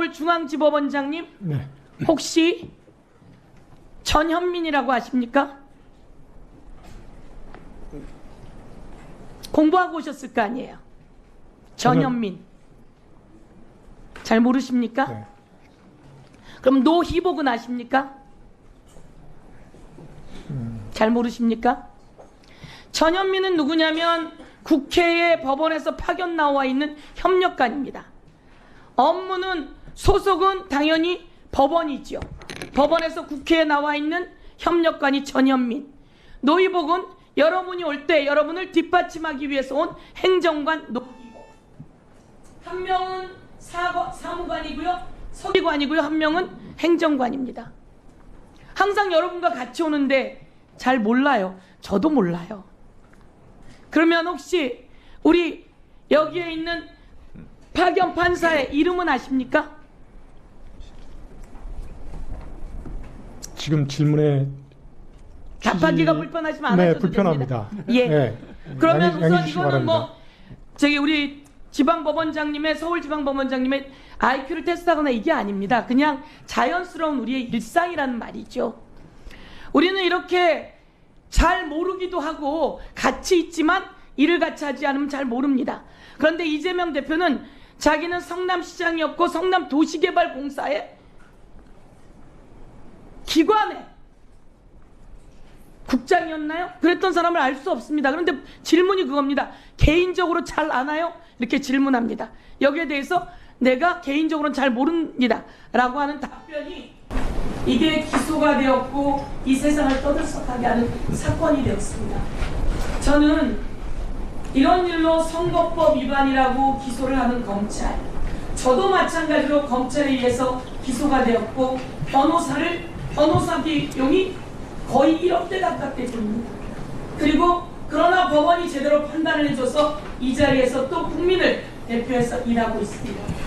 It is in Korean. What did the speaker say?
서울중앙지법원장님 네. 혹시 전현민이라고 아십니까? 공부하고 오셨을 거 아니에요. 전현민. 잘 모르십니까? 네. 그럼 노희복은 아십니까? 잘 모르십니까? 전현민은 누구냐면 국회에 법원에서 파견 나와 있는 협력관입니다. 업무는 소속은 당연히 법원이지요. 법원에서 국회에 나와 있는 협력관이 전현민. 노희복은 여러분이 올 때 여러분을 뒷받침하기 위해서 온 행정관 노희복. 한 명은 사거, 사무관이고요. 서기관이고요. 한 명은 행정관입니다. 항상 여러분과 같이 오는데 잘 몰라요. 저도 몰라요. 그러면 혹시 우리 여기에 있는 파견 판사의 이름은 아십니까? 지금 질문에 답하기가 불편하시면 안 네, 하셔도 불편합니다. 됩니다. 예. 네. 그러면 양해- 우선 이거는 바랍니다. 뭐 저기 우리 지방법원장님의 서울지방법원장님의 IQ를 테스트하거나 이게 아닙니다. 그냥 자연스러운 우리의 일상이라는 말이죠. 우리는 이렇게 잘 모르기도 하고 같이 있지만 일을 같이 하지 않으면 잘 모릅니다. 그런데 이재명 대표는 자기는 성남시장이었고 성남도시개발공사의 기관에 국장이었나요? 그랬던 사람을 알 수 없습니다. 그런데 질문이 그겁니다. 개인적으로 잘 아나요? 이렇게 질문합니다. 여기에 대해서 내가 개인적으로는 잘 모릅니다. 라고 하는 답변이 이게 기소가 되었고 이 세상을 떠들썩하게 하는 사건이 되었습니다. 저는 이런 일로 선거법 위반이라고 기소를 하는 검찰 저도 마찬가지로 검찰에 의해서 기소가 되었고 변호사를 변호사 비용이 거의 1억대 가깝게 듭니다. 그리고 그러나 법원이 제대로 판단을 해줘서 이 자리에서 또 국민을 대표해서 일하고 있습니다.